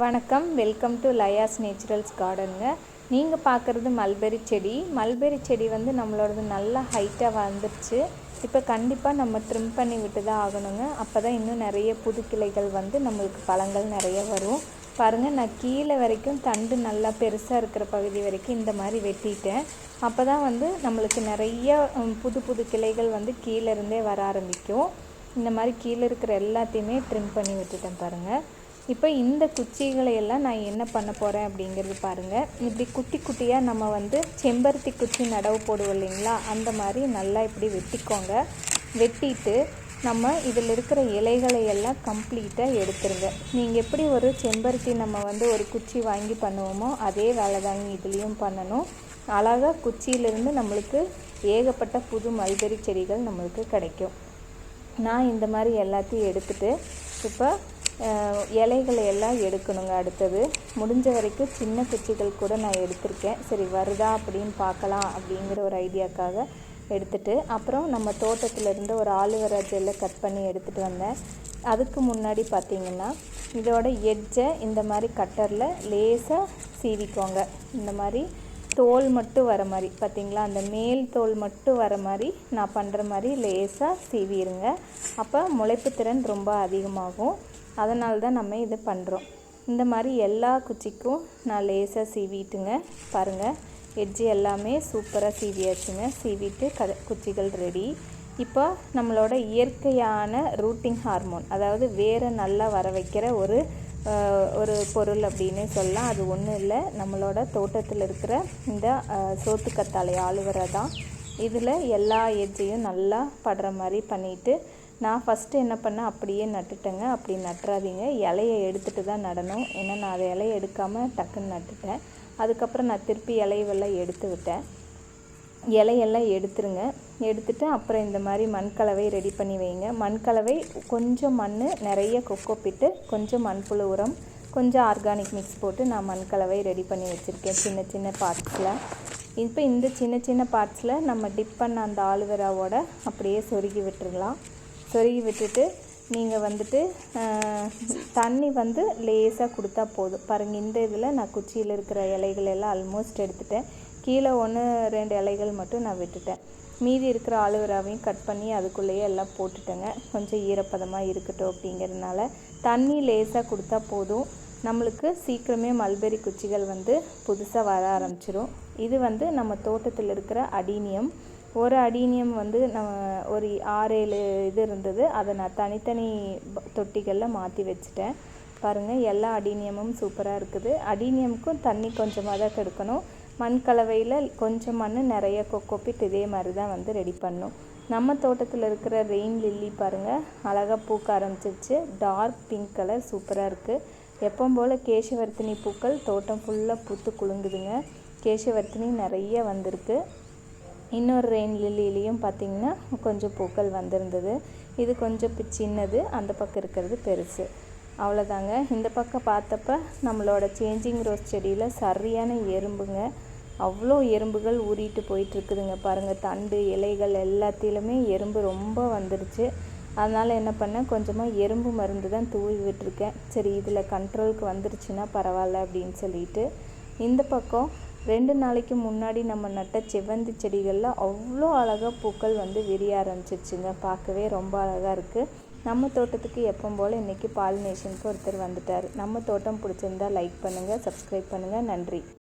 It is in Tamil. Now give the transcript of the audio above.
வணக்கம். வெல்கம் டு லயாஸ் நேச்சுரல்ஸ் கார்டனுங்க நீங்கள் பார்க்குறது மல்பெரி செடி. மல்பெரி செடி வந்து நம்மளோடது நல்லா ஹைட்டாக வந்துருச்சு இப்போ கண்டிப்பாக நம்ம ட்ரிம் பண்ணி விட்டு தான் ஆகணுங்க. அப்போ தான் இன்னும் நிறைய புது கிளைகள் வந்து நம்மளுக்கு பழங்கள் நிறைய வரும். பாருங்கள் நான் கீழே வரைக்கும் தண்டு நல்லா பெருசாக இருக்கிற பகுதி வரைக்கும் இந்த மாதிரி வெட்டிட்டேன். அப்போ தான் வந்து நம்மளுக்கு நிறைய புது புது கிளைகள் வந்து கீழே இருந்தே வர ஆரம்பிக்கும். இந்த மாதிரி கீழே இருக்கிற எல்லாத்தையுமே ட்ரிம் பண்ணி விட்டுட்டேன் பாருங்கள் இப்போ இந்த குச்சிகளை எல்லாம் நான் என்ன பண்ண போகிறேன் அப்படிங்கிறது பாருங்கள் இப்படி குட்டி குட்டியாக நம்ம வந்து செம்பருத்தி குச்சி நடவு போடுவோம் இல்லைங்களா? அந்த மாதிரி நல்லா இப்படி வெட்டிக்கோங்க. வெட்டிட்டு நம்ம இதில் இருக்கிற இலைகளை எல்லாம் கம்ப்ளீட்டாக எடுத்துருங்க. நீங்கள் எப்படி ஒரு செம்பருத்தி நம்ம வந்து ஒரு குச்சி வாங்கி பண்ணுவோமோ அதே வேலை தாங்க இதுலேயும் பண்ணணும். அழகாக குச்சியிலிருந்து நம்மளுக்கு ஏகப்பட்ட புது மல்பெரி செடிகள் நம்மளுக்கு கிடைக்கும். நான் இந்த மாதிரி எல்லாத்தையும் எடுத்துகிட்டு இப்போ இலைகளை எல்லாம் எடுக்கணுங்க அடுத்தது. முடிஞ்ச வரைக்கும் சின்ன குச்சிகள் கூட நான் எடுத்திருக்கேன். சரி வருதா அப்படின்னு பார்க்கலாம் அப்படிங்கிற ஒரு ஐடியாக்காக எடுத்துட்டு அப்புறம் நம்ம தோட்டத்தில் இருந்து ஒரு ஆலுவரா ஜெல்லை கட் பண்ணி எடுத்துகிட்டு வந்தேன். அதுக்கு முன்னாடி பார்த்தீங்கன்னா இதோட எட்ஜை இந்த மாதிரி கட்டரில் லேசாக சீவிக்கோங்க. இந்த மாதிரி தோல் மட்டும் வர மாதிரி பார்த்தீங்களா? அந்த மேல் தோல் மட்டும் வர மாதிரி நான் பண்ணுற மாதிரி லேசாக சீவிடுங்க அப்போ முளைப்பு திறன் ரொம்ப அதிகமாகும். அதனால தான் நம்ம இது பண்ணுறோம் இந்த மாதிரி எல்லா குச்சிக்கும் நான் லேசாக சீவிட்டுங்க. பாருங்கள் எட்ஜு எல்லாமே சூப்பராக சீவியாச்சுங்க. சீவிட்டு க குச்சிகள் ரெடி இப்போ நம்மளோட இயற்கையான ரூட்டிங் ஹார்மோன் அதாவது வேறு நல்லா வர வைக்கிற ஒரு ஒரு பொருள் அப்படின்னு சொல்லலாம். அது ஒன்றும் இல்லை. நம்மளோட தோட்டத்தில் இருக்கிற இந்த சோத்துக்கத்தாழை ஆளுவரை தான். இதில் எல்லா எஜ்ஜையும் நல்லா படுற மாதிரி பண்ணிவிட்டு நான் ஃபஸ்ட்டு என்ன பண்ணேன் அப்படியே நட்டுட்டேங்க. அப்படி நட்டுறாதீங்க. இலையை எடுத்துகிட்டு தான் நடணும். ஏன்னா நான் அதை இலையை எடுக்காமல் டக்குன்னு நட்டுட்டேன். அதுக்கப்புறம் நான் திருப்பி இலையெல்லாம் எடுத்து விட்டேன். இலையெல்லாம் எடுத்துருங்க. எடுத்துட்டு அப்புறம் இந்த மாதிரி மண்கலவை ரெடி பண்ணி வைங்க. மண்கலவை கொஞ்சம் மண் நிறைய கொக்கோ பிட்டு கொஞ்சம் மண்புழு உரம் கொஞ்சம் ஆர்கானிக் மிக்ஸ் போட்டு நான் மண்கலவை ரெடி பண்ணி வச்சுருக்கேன். சின்ன சின்ன பார்ட்ஸில் இப்போ இந்த சின்ன சின்ன பார்ட்ஸில் நம்ம டிப் பண்ண அந்த ஆலுவேராவோட அப்படியே சொருகி விட்டுருலாம் சொருகி விட்டுட்டு நீங்கள் வந்துட்டு தண்ணி வந்து லேசாக கொடுத்தா போதும். பாருங்கள் இந்த இதில் நான் குச்சியில் இருக்கிற இலைகள் எல்லாம் ஆல்மோஸ்ட் எடுத்துட்டேன். கீழே ஒன்று ரெண்டு இலைகள் மட்டும் நான் விட்டுட்டேன். மீதி இருக்கிற ஆலுவராவையும் கட் பண்ணி அதுக்குள்ளேயே எல்லாம் போட்டுட்டேங்க. கொஞ்சம் ஈரப்பதமாக இருக்கட்டும் அப்படிங்கிறதுனால தண்ணி லேசாக கொடுத்தா போதும். நம்மளுக்கு சீக்கிரமே மல்பெரி குச்சிகள் வந்து புதுசாக வர ஆரம்பிச்சிரும். இது வந்து நம்ம தோட்டத்தில் இருக்கிற அடீனியம். ஒரு அடீனியம் வந்து நம்ம ஒரு ஆறேழு இது இருந்தது. அதை நான் தனித்தனி தொட்டிகளில் மாற்றி வச்சுட்டேன். பாருங்கள் எல்லா அடீனியமும் சூப்பராக இருக்குது. அடீனியமுக்கும் தண்ணி கொஞ்சமாக தான் கெடுக்கணும். மண் கலவையில் கொஞ்சம் மண் நிறைய கொக்கொப்பிட்டு இதே மாதிரி தான் வந்து ரெடி பண்ணும் நம்ம தோட்டத்தில் இருக்கிற ரெயின் லில்லி பாருங்கள் அழகாக பூக்க ஆரம்பிச்சிருச்சு. டார்க் பிங்க் கலர் சூப்பராக இருக்குது எப்பவும் போல் கேசவர்த்தினி பூக்கள் தோட்டம் ஃபுல்லாக பூத்து குலுங்குதுங்க. கேசவர்த்தினி நிறைய வந்திருக்கு. இன்னொரு ரெயின் லில்லிலையும் பார்த்தீங்கன்னா கொஞ்சம் பூக்கள் வந்திருந்தது. இது கொஞ்சம் சின்னது அந்த பக்கம் இருக்கிறது பெருசு. அவ்வளோதாங்க இந்த பக்கம் பார்த்தப்ப நம்மளோட சேஞ்சிங் ரோஸ் செடியில் சரியான எறும்புங்க. அவ்வளோ எறும்புகள் ஊறிட்டு போயிட்டுருக்குதுங்க பாருங்கள் தண்டு இலைகள் எல்லாத்திலுமே எறும்பு ரொம்ப வந்துருச்சு. அதனால் என்ன பண்ணேன்? கொஞ்சமாக எறும்பு மருந்து தான் தூவி விட்டுருக்கேன். சரி இதில் கண்ட்ரோலுக்கு வந்துருச்சுன்னா பரவாயில்ல அப்படின்னு சொல்லிட்டு இந்த பக்கம் ரெண்டு நாளைக்கு முன்னாடி நம்ம நட்ட செவ்வந்தி செடிகளில் அவ்வளோ அழகாக பூக்கள் வந்து விரிய ஆரம்பிச்சிருச்சுங்க. பார்க்கவே ரொம்ப அழகாக இருக்குது நம்ம தோட்டத்துக்கு எப்பவும் போல் இன்றைக்கி பாலினேஷனுக்கு ஒருத்தர் வந்துட்டார். நம்ம தோட்டம் பிடிச்சிருந்தா லைக் பண்ணுங்கள் சப்ஸ்கிரைப் பண்ணுங்கள் நன்றி.